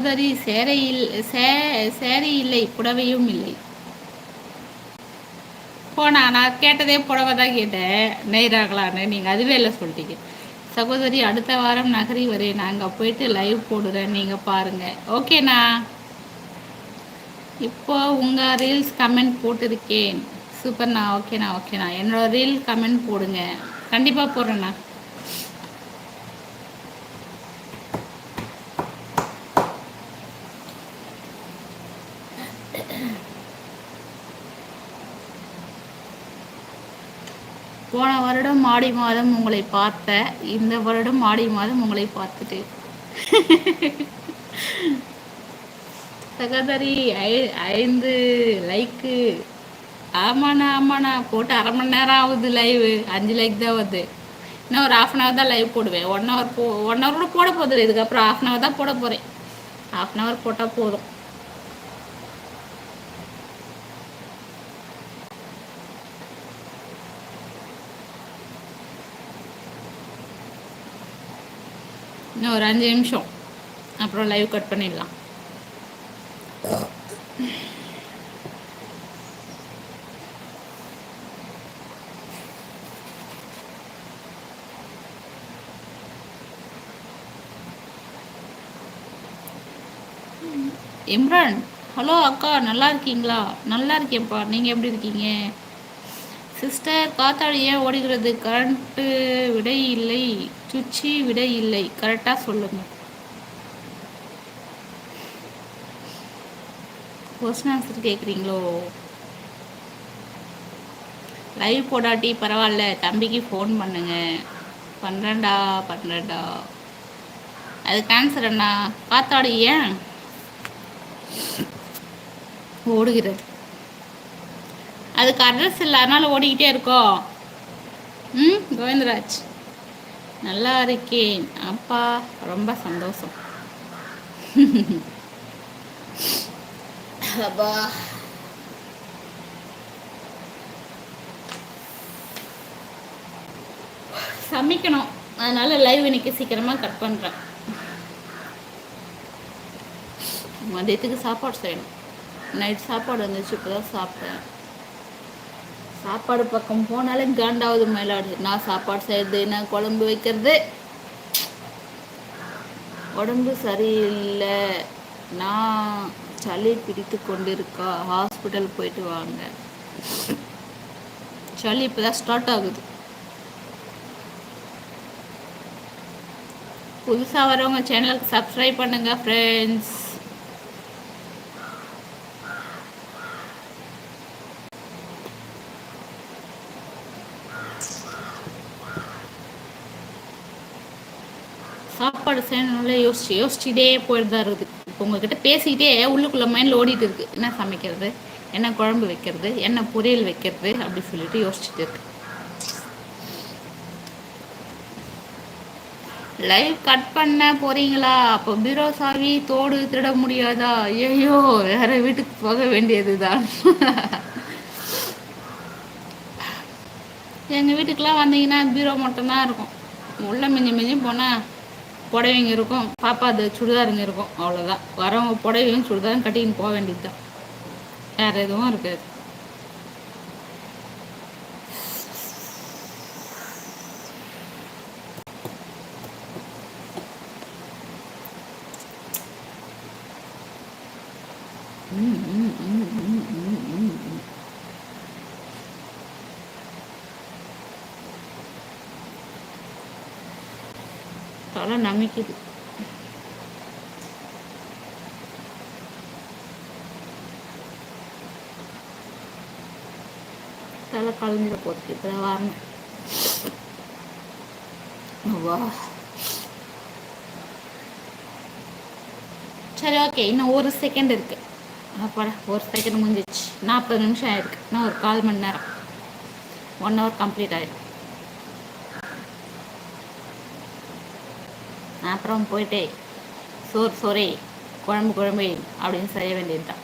சகோதரி சேரையில் சே சேரை இல்லை புடவையும் இல்லை. போனா நான் கேட்டதே புடவை தான் கேட்டேன். நெய்றாங்களான்னு நீங்கள் அதுவே இல்லை சொல்லிட்டீங்க. சகோதரி அடுத்த வாரம் நகரி வரேன். நாங்கள் போயிட்டு லைவ் போடுறேன். நீங்கள் பாருங்கள் ஓகேண்ணா இப்போ உங்கள் ரீல்ஸ் கமெண்ட் போட்டிருக்கேன். சூப்பர்ண்ணா ஓகேண்ணா ஓகேண்ணா என்னோட ரீல் கமெண்ட் போடுங்க. கண்டிப்பாக போடுறேண்ணா போன வருடம் ஆடி மாதம் உங்களை பார்த்த இந்த வருடம் ஆடி மாதம் உங்களை பார்த்துட்டு. சகோதரி ஐ ஐந்து லைக்கு ஆமாண்ணா ஆமாண்ணா போட்டு அரை மணி நேரம் ஆகுது லைவு அஞ்சு லைக் தான் வருது. இன்னும் ஒரு ஆஃப் அன் ஹவர் தான் லைவ் போடுவேன். ஒன் ஹவர் போ ஒன் ஹவர் கூட போட போதில்லை இதுக்கப்புறம் ஆஃப் அன் ஹவர் தான் போட போகிறேன் ஆஃப் அன் ஹவர் போட்டால் போதும். இன்னும் ஒரு அஞ்சு நிமிஷம். அப்புறம் லைவ் கட் பண்ணிடலாம். இம்ரான் ஹலோ அக்கா நல்லா இருக்கீங்களா? நல்லா இருக்கேன்ப்பா. நீங்கள் எப்படி இருக்கீங்க? சிஸ்டர் காத்தாடி ஏன் ஓடுகிறது கரண்ட்டு விடை இல்லை. சுச்சி விட இல்லை கரெக்டாக சொல்லுங்கள் கொஸ்டின் ஆன்சர் கேட்குறீங்களோ லைவ் போடாட்டி பரவாயில்ல. தம்பிக்கு ஃபோன் பண்ணுங்க. பண்ணுறேன்டா பண்ணுறேன்டா அது கேன்சர் அண்ணா காத்தாடு ஏன்? ஓடுகிறது. அதுக்கு அட்ரஸ் இல்லை. அதனால் ஓடிக்கிட்டே இருக்கோம். ம் கோவிந்தராஜ். நல்லா இருக்கேன். அப்பா ரொம்ப சந்தோஷம். அப்பா சமைக்கணும். அதனால லைவ் இன்னைக்கு சீக்கிரமாக கட் பண்ணுறேன் மதியத்துக்கு சாப்பாடு செய்யணும். நைட் சாப்பாடு வந்துச்சு இப்போ தான் சாப்பிட்டேன். சாப்பாடு பக்கம் போனாலே காண்டாவது மயிலாடு நான் சாப்பாடு செய்யறது நான் குழம்பு வைக்கிறது. உடம்பு சரியில்லை. நான் சளி பிடித்து கொண்டிருக்கா? ஹாஸ்பிட்டல் போயிட்டு வாங்க. சளி இப்போதான் ஸ்டார்ட் ஆகுது. புதுசாக வரவங்க சேனலுக்கு சப்ஸ்கிரைப் பண்ணுங்கள் ஃப்ரெண்ட்ஸ் சாப்பாடு செய்யணும்ல யோசிச்சு யோசிச்சுட்டே போயிட்டு தான் இருக்குது. இப்போ உங்ககிட்ட பேசிக்கிட்டே உள்ளுக்குள்ளே மைண்டில் ஓடிட்டு இருக்கு. என்ன சமைக்கிறது? என்ன குழம்பு வைக்கிறது? என்ன பொரியல் வைக்கிறது? அப்படி சொல்லிட்டு யோசிச்சுட்டு இருக்கு. லைவ் கட் பண்ண போறீங்களா? அப்போ பீரோ சாவி தோடு திருட முடியாதா? ஐயோ வேற வீட்டுக்கு போக வேண்டியதுதான். எங்கள் வீட்டுக்கெலாம் வந்தீங்கன்னா பீரோ மட்டும்தான் இருக்கும். உள்ள மிஞ்சி மிஞ்சி போனால் புடவைங்க இருக்கும் பாப்பா அது சுடிதாருங்க இருக்கும் அவ்வளோதான் வரவங்க புடவையும் சுடிதாரும் கட்டின்னு போக வேண்டியது தான் வேறு எதுவும் இருக்காது. தலை நமிக்குது. தலை கலந்துட போச்சு இப்போ வரணும் வா. சரி ஓகே. இன்னும் ஒரு செகண்ட் இருக்கு. அப்பாடா ஒரு செகண்ட் முடிஞ்சிச்சு நாற்பது நிமிஷம் ஆயிருக்கு. இன்னும் ஒரு கால் மணி நேரம். ஒன் ஹவர் கம்ப்ளீட் ஆயிடும் அப்புறம் போயிட்டே சோறு சோறே குழம்பு குழம்பு அப்படின்னு செய்ய வேண்டியதுதான்.